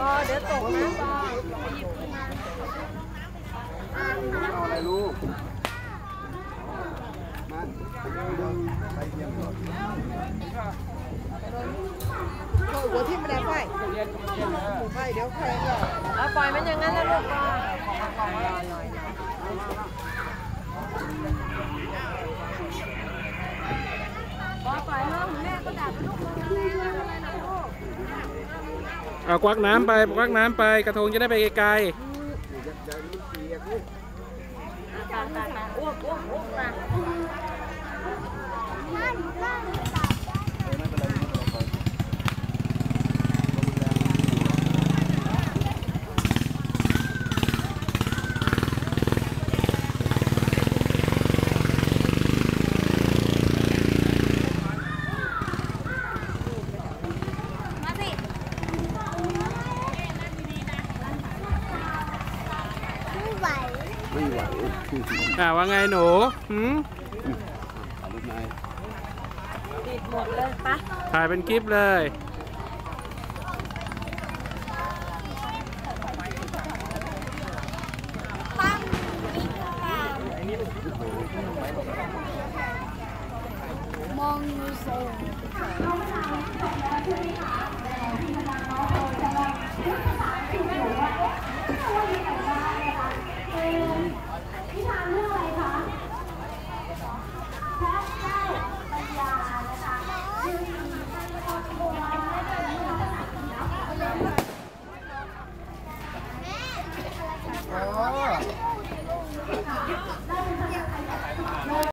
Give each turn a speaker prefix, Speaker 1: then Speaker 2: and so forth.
Speaker 1: ก็เดี๋ยวตกนะก็
Speaker 2: เอาอะไรลูกมาดึงไปเยี่ยมก่อน
Speaker 3: หัวที่ไม่ได้ไฟไฟเดี๋ยวใครก็
Speaker 1: เอาปล่อยมันอย่างนั้นนะลูกก็ก็ปล่อยเรื่องแม่ก็ด่าลูกมึงอะไรนะลูก
Speaker 4: เอาควักน้ำไปควักน้ำไปกระทงจะได้ไปไกล
Speaker 2: อ ย่าอย่าลูกเปียกลูก
Speaker 1: ตามตามตามอ้วกอ้วกอ้วกมา
Speaker 2: ไม่ไหว
Speaker 4: ๆอ่าว่าไงหนูหืม
Speaker 2: เอาลูกนาย
Speaker 1: ติดหมดเลยปะ
Speaker 4: ถ่ายเป็นคลิปเลย
Speaker 5: มองดูโซ